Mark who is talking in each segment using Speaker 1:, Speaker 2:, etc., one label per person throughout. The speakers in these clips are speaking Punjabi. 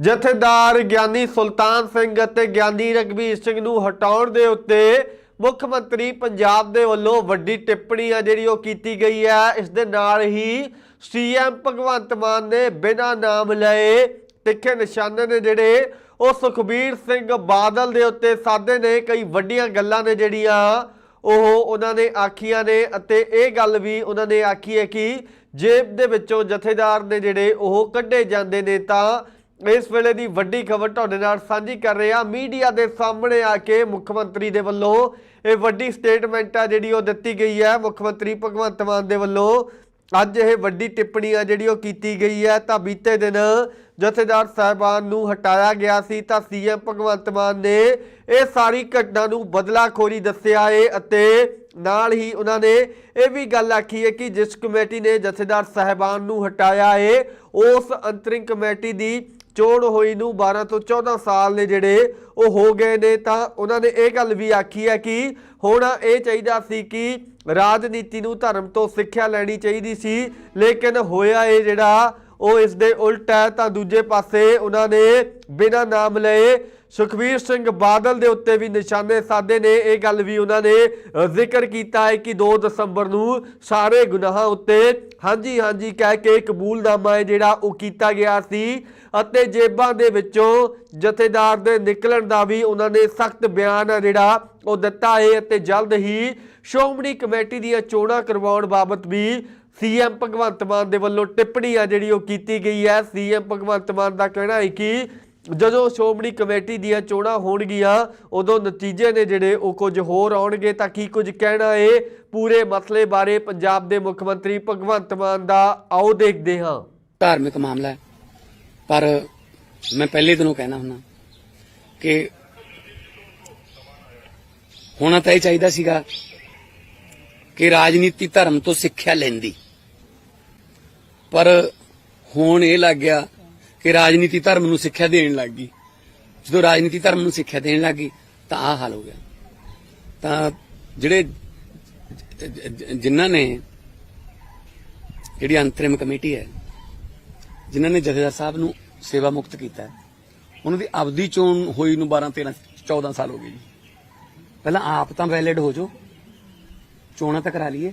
Speaker 1: ਜਥੇਦਾਰ ਗਿਆਨੀ ਸੁਲਤਾਨ ਸਿੰਘ ਅਤੇ ਗਿਆਨੀ ਰਗਵੀਰ ਸਿੰਘ ਨੂੰ ਹਟਾਉਣ ਦੇ ਉੱਤੇ ਮੁੱਖ ਮੰਤਰੀ ਪੰਜਾਬ ਦੇ ਵੱਲੋਂ ਵੱਡੀ ਟਿੱਪਣੀ ਆ ਜਿਹੜੀ ਉਹ ਕੀਤੀ ਗਈ ਹੈ ਇਸ ਦੇ ਨਾਲ ਹੀ ਸੀਐਮ ਭਗਵੰਤ ਮਾਨ ਨੇ ਬਿਨਾਂ ਨਾਮ ਲਏ ਤਿੱਖੇ ਨਿਸ਼ਾਨੇ ਨੇ ਜਿਹੜੇ ਉਹ ਸੁਖਬੀਰ ਸਿੰਘ ਬਾਦਲ ਦੇ ਉੱਤੇ ਸਾਧੇ ਨੇ। ਕਈ ਵੱਡੀਆਂ ਗੱਲਾਂ ਨੇ ਜਿਹੜੀਆਂ ਉਹ ਉਹਨਾਂ ਨੇ ਆਖੀਆਂ ਨੇ ਅਤੇ ਇਹ ਗੱਲ ਵੀ ਉਹਨਾਂ ਨੇ ਆਖੀ ਹੈ ਕਿ ਜੇਬ ਦੇ ਵਿੱਚੋਂ ਜਥੇਦਾਰ ਨੇ ਜਿਹੜੇ ਉਹ ਕੱਢੇ ਜਾਂਦੇ ਨੇ ਤਾਂ ਇਸ ਵੇਲੇ ਦੀ ਵੱਡੀ ਖਬਰ ਤੁਹਾਡੇ ਨਾਲ ਸਾਂਝੀ ਕਰ ਰਹੇ। ਹਾਂ ਮੀਡੀਆ ਦੇ ਸਾਹਮਣੇ ਆ ਕੇ ਮੁੱਖ ਮੰਤਰੀ ਦੇ ਵੱਲੋਂ ਇਹ ਵੱਡੀ ਸਟੇਟਮੈਂਟ ਆ ਜਿਹੜੀ ਉਹ ਦਿੱਤੀ ਗਈ ਹੈ। ਮੁੱਖ ਮੰਤਰੀ ਭਗਵੰਤ ਮਾਨ ਦੇ ਵੱਲੋਂ ਅੱਜ ਇਹ ਵੱਡੀ ਟਿੱਪਣੀ ਆ ਜਿਹੜੀ ਉਹ ਕੀਤੀ ਗਈ ਹੈ ਤਾਂ ਬੀਤੇ ਦਿਨ ਜਥੇਦਾਰ ਸਾਹਿਬਾਨ ਨੂੰ ਹਟਾਇਆ ਗਿਆ ਸੀ ਤਾਂ ਸੀਐਮ ਭਗਵੰਤ ਮਾਨ ਨੇ ਇਹ ਸਾਰੀ ਘਟਨਾ ਨੂੰ ਬਦਲਾਖੋਰੀ ਦੱਸਿਆ ਏ ਅਤੇ ਨਾਲ ਹੀ ਉਹਨਾਂ ਨੇ ਇਹ ਵੀ ਗੱਲ ਆਖੀ ਹੈ ਕਿ ਜਿਸ ਕਮੇਟੀ ਨੇ ਜਥੇਦਾਰ ਸਾਹਿਬਾਨ ਨੂੰ ਹਟਾਇਆ ਏ, ਉਸ ਅੰਤਰਿੰਗ ਕਮੇਟੀ ਦੀ ਚੋਣ ਹੋਈ ਨੂੰ 12 ਤੋਂ 14 ਸਾਲ ਨੇ ਜਿਹੜੇ ਉਹ ਹੋ ਗਏ ਨੇ ਤਾਂ ਉਹਨਾਂ ਨੇ ਇਹ ਗੱਲ ਵੀ ਆਖੀ ਹੈ ਕਿ ਹੁਣ ਇਹ ਚਾਹੀਦਾ ਸੀ ਕਿ ਰਾਜਨੀਤੀ ਨੂੰ ਧਰਮ ਤੋਂ ਸਿੱਖਿਆ ਲੈਣੀ ਚਾਹੀਦੀ ਸੀ, ਲੇਕਿਨ ਹੋਇਆ ਇਹ ਜਿਹੜਾ ਉਹ ਇਸ ਦੇ ਉਲਟ ਹੈ ਤਾਂ ਦੂਜੇ ਪਾਸੇ ਉਹਨਾਂ ਨੇ ਬਿਨਾਂ ਨਾਮ ਲਏ ਸੁਖਬੀਰ ਸਿੰਘ ਬਾਦਲ ਦੇ ਉੱਤੇ ਵੀ ਨਿਸ਼ਾਨੇ ਸਾਧੇ ਨੇ। ਇਹ ਗੱਲ ਵੀ ਉਹਨਾਂ ਨੇ ਜ਼ਿਕਰ ਕੀਤਾ ਹੈ ਕਿ 2 ਦਸੰਬਰ ਨੂੰ ਸਾਰੇ ਗੁਨਾਹਾਂ ਉੱਤੇ ਹਾਂਜੀ ਹਾਂਜੀ ਕਹਿ ਕੇ ਕਬੂਲਨਾਮਾ ਹੈ ਜਿਹੜਾ ਉਹ ਕੀਤਾ ਗਿਆ ਸੀ ਅਤੇ ਜੇਬਾਂ ਦੇ ਵਿੱਚੋਂ ਜਥੇਦਾਰ ਦੇ ਨਿਕਲਣ ਦਾ ਵੀ ਉਹਨਾਂ ਨੇ ਸਖਤ ਬਿਆਨ ਹੈ ਜਿਹੜਾ ਉਹ ਦਿੱਤਾ ਹੈ ਅਤੇ ਜਲਦ ਹੀ ਸ਼੍ਰੋਮਣੀ ਕਮੇਟੀ ਦੀਆਂ ਚੋਣਾਂ ਕਰਵਾਉਣ ਬਾਬਤ ਵੀ ਸੀਐਮ ਭਗਵੰਤ ਮਾਨ ਦੇ ਵੱਲੋਂ ਟਿੱਪਣੀ ਆ ਜਿਹੜੀ ਉਹ ਕੀਤੀ ਗਈ ਹੈ। ਸੀਐਮ ਭਗਵੰਤ ਮਾਨ ਦਾ ਕਹਿਣਾ ਹੈ ਕਿ ਜਦੋਂ ਸ਼੍ਰੋਮਣੀ ਕਮੇਟੀ ਦੀਆਂ ਚੋਣਾਂ ਹੋਣਗੀਆਂ, ਉਦੋਂ ਨਤੀਜੇ ਨੇ ਜਿਹੜੇ ਉਹ ਕੁਝ ਹੋਰ ਆਉਣਗੇ। ਤਾਂ ਕੀ ਕੁਝ ਕਹਿਣਾ ਏ? ਪੂਰੇ ਮਸਲੇ ਬਾਰੇ ਪੰਜਾਬ ਦੇ ਮੁੱਖ ਮੰਤਰੀ ਭਗਵੰਤ ਮਾਨ ਦਾ ਆਓ ਦੇਖਦੇ ਹਾਂ।
Speaker 2: ਧਾਰਮਿਕ ਮਾਮਲਾ ਹੈ। ਪਰ ਮੈਂ ਪਹਿਲੇ ਦਿਨੋਂ ਕਹਿਣਾ ਹੁੰਦਾ ਕਿ ਹੋਣਾ ਤਾਂ ਇਹ ਚਾਹੀਦਾ ਸੀਗਾ ਕਿ ਰਾਜਨੀਤੀ ਧਰਮ ਤੋਂ ਸਿੱਖਿਆ ਲੈਂਦੀ। ਪਰ ਹੁਣ ਇਹ ਲੱਗ ਗਿਆ ਕਿ ਰਾਜਨੀਤੀ ਧਰਮ ਨੂੰ ਸਿੱਖਿਆ ਦੇਣ ਲੱਗ ਗਈ। ਜਦੋਂ ਰਾਜਨੀਤੀ ਧਰਮ ਨੂੰ ਸਿੱਖਿਆ ਦੇਣ ਲੱਗ ਗਈ, ਤਾਂ ਆਹ ਹਾਲ ਹੋ ਗਿਆ। ਤਾਂ ਜਿਹੜੇ ਜਿਨ੍ਹਾਂ ਨੇ ਜਿਹੜੀ ਅੰਤਰਿਮ ਕਮੇਟੀ ਹੈ, ਜਿਨ੍ਹਾਂ ਨੇ ਜਥੇਦਾਰ ਸਾਹਿਬ ਨੂੰ ਸੇਵਾ ਮੁਕਤ ਕੀਤਾ ਉਹਨਾਂ ਦੀ ਆਪਦੀ ਚੋਣ ਹੋਈ ਨੂੰ 12 13 14 ਸਾਲ ਹੋ ਗਏ ਜੀ। ਪਹਿਲਾਂ ਆਪ ਤਾਂ ਵੈਲਿਡ ਹੋ ਜਾਓ, ਚੋਣਾਂ ਤਾਂ ਕਰਾ ਲਈਏ।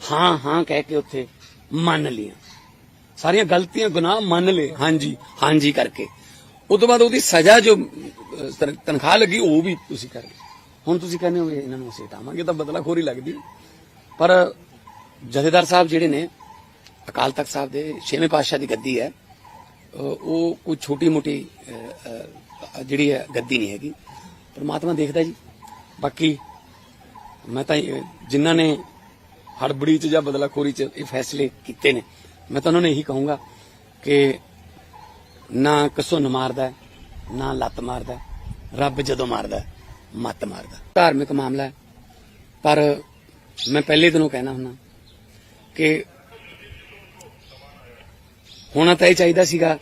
Speaker 2: ਹਾਂ ਹਾਂ, ਕਹਿ ਕੇ ਉੱਥੇ ਮੰਨ ਲਈਆਂ। ਸਾਰੀਆਂ ਗਲਤੀਆਂ, ਗੁਨਾਹ ਮੰਨ ਲਏ। ਹਾਂਜੀ ਹਾਂਜੀ ਕਰਕੇ। ਉਸ ਤੋਂ ਬਾਅਦ ਉਹਦੀ ਸਜ਼ਾ ਜੋ ਤਨਖਾਹ ਲੱਗੀ, ਉਹ ਵੀ ਤੁਸੀਂ ਕਰ ਲਏ ਹੁਣ ਤੁਸੀਂ ਕਹਿੰਦੇ ਹੋ ਵੀ ਇਹਨਾਂ ਨੂੰ ਅਸੀਂ ਹਟਾਵਾਂਗੇ ਤਾਂ ਬਦਲਾਖੋਰੀ ਲੱਗਦੀ। ਪਰ ਜਥੇਦਾਰ ਸਾਹਿਬ ਜਿਹੜੇ ਨੇ, ਅਕਾਲ ਤਖਤ ਸਾਹਿਬ ਦੇ ਛੇਵੇਂ ਪਾਤਸ਼ਾਹ ਦੀ ਗੱਦੀ ਹੈ ਉਹ ਕੋਈ ਛੋਟੀ ਮੋਟੀ ਜਿਹੜੀ ਹੈ, ਗੱਦੀ ਨਹੀਂ ਹੈਗੀ। ਪਰਮਾਤਮਾ ਦੇਖਦਾ ਜੀ। ਬਾਕੀ ਮੈਂ ਤਾਂ, ਜਿਨ੍ਹਾਂ ਨੇ ਹੜਬੜੀ ਚ ਜਾਂ ਬਦਲਾਖੋਰੀ ਚ ਇਹ ਫੈਸਲੇ ਕੀਤੇ ਨੇ। ਮੈਂ ਤਾਂ ਉਹਨਾਂ ਨੂੰ ਇਹੀ ਕਹੂੰਗਾ ਕਿ ਨਾ ਕਸੁੰਨ ਮਾਰਦਾ, ਨਾ ਲੱਤ ਮਾਰਦਾ, ਰੱਬ ਜਦੋਂ ਮਾਰਦਾ, ਮੱਤ ਮਾਰਦਾ। ਧਾਰਮਿਕ ਮਾਮਲਾ ਹੈ, ਪਰ ਮੈਂ ਪਹਿਲੇ ਦਿਨੋਂ ਕਹਿਣਾ ਹੁੰਦਾ ਕਿ ਹੋਣਾ ਤਾਂ ਇਹ ਚਾਹੀਦਾ ਸੀਗਾ